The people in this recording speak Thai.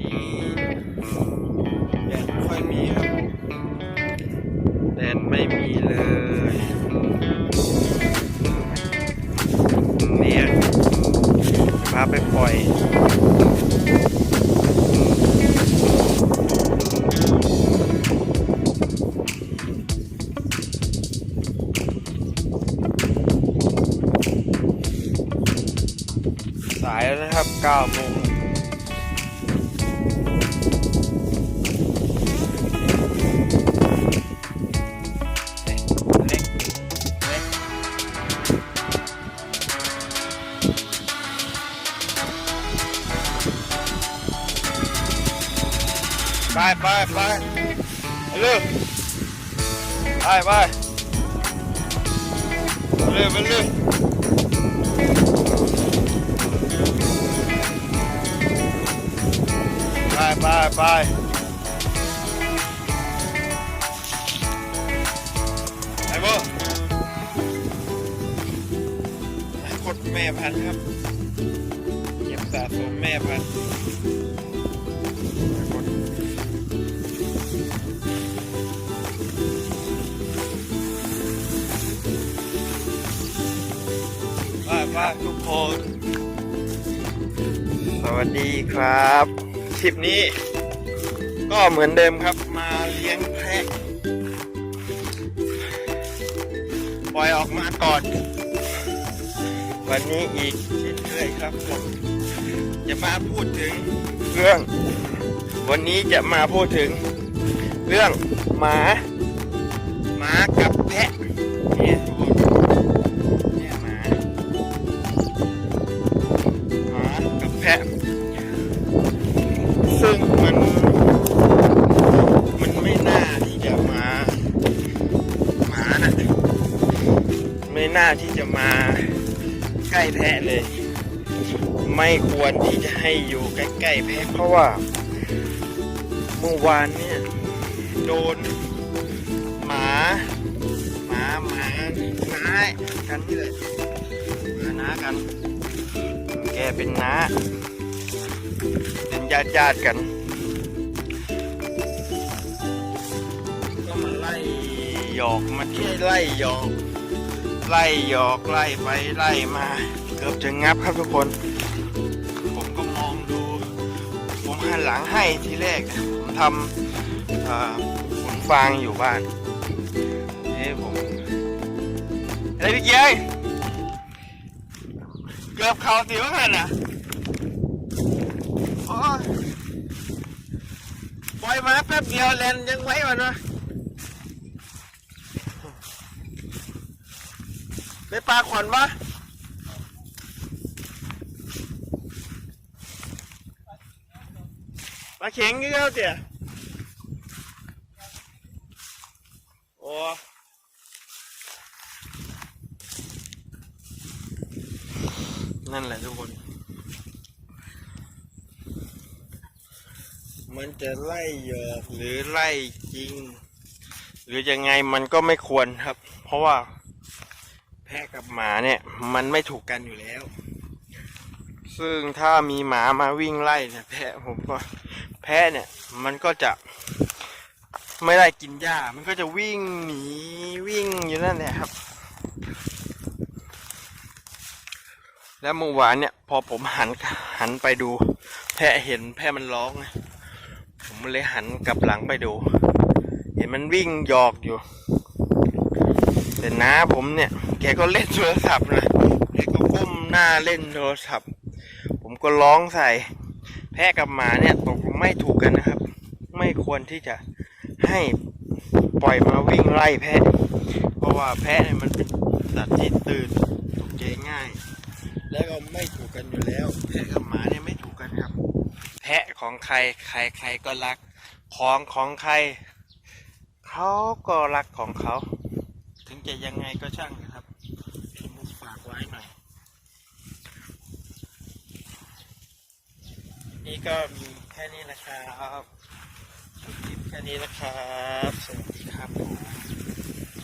นี้แดดไม่ค่อยมีครับแดดไม่มีเลยเนี่ยพาไปปล่อยสายแล้วนะครับ9โมง ไปไปไปเร็วไปไปเร็วไปเร็วไปไปไปไอ้โบกดแม่พันครับเก็บสะสมแม่พัน ไปไปทุกคน สวัสดีครับทริปนี้ ก็เหมือนเดิมครับมาเลี้ยงแพะปล่อยออกมาก่อน วันนี้อีกเช่นเคยครับผมจะมาพูดถึงเรื่อง วันนี้จะมาพูดถึง เรื่องหมา หมากับแพะเนี่ย แพะ ซึ่งมันมันไม่น่าที่จะมาหมานะไม่น่าที่จะมาใกล้แพะเลย ไม่ควรที่จะให้อยู่ใกล้ๆแพะ เพราะว่าเมื่อวานเนี่ยโดนหมาหมาหมาน้ากันนี่เลยหมาน้ากัน แกเป็นน้าเป็นญาติญาติกัน ก็มาไล่หยอกมาที่ไล่หยอก ไล่หยอกไล่ไปไล่มา เกือบจะงับครับทุกคน ผมก็มองดู ผมหันหลังให้ทีแรก ผมทำขนฟางอยู่บ้านนี่ผมอะไรพี่เกียร์ กือบเขาสิวกันอะโอ้ยปล่อยมาแป๊บเดียวแลนยังไว้มันวะได้ปลาขวัญปะปลาเข็งกี่แล้วเตี่ยโอ้ นั่นแหละทุกคน มันจะไล่หยอกหรือไล่จริง หรือยังไงมันก็ไม่ควรครับ เพราะว่าแพะกับหมาเนี่ย มันไม่ถูกกันอยู่แล้ว ซึ่งถ้ามีหมามาวิ่งไล่เนี่ยแพะผมก็แพะเนี่ย มันก็จะไม่ได้กินหญ้า มันก็จะวิ่งหนีวิ่งอยู่นั่นแหละครับ แล้วเมื่อวานเนี่ย พอผมหันหันไปดู แพะเห็นแพะมันร้องผมเลยหันกลับหลังไปดู เห็นมันวิ่งหยอกอยู่ แต่น้าผมเนี่ย แกก็เล่นโทรศัพท์นะแกก็ก้มหน้าเล่นโทรศัพท์ ผมก็ร้องใส่ แพะกับหมาเนี่ยตกลงไม่ถูกกันนะครับ ไม่ควรที่จะให้ปล่อยมาวิ่งไล่แพะ เพราะว่าแพะเนี่ยมันเป็นสัตว์ที่ตื่น แล้วก็ไม่ถูกกันอยู่แล้วแพะกับหมาเนี่ยไม่ถูกกันครับ แพะของใครใครใครก็รัก ของของใครเขาก็รักของเขา ถึงจะยังไงก็ช่างนะครับผมฝากไว้หน่อยนี่ก็มีแค่นี้นะครับจบคลิปแค่นี้นะครับ สวัสดีครับผม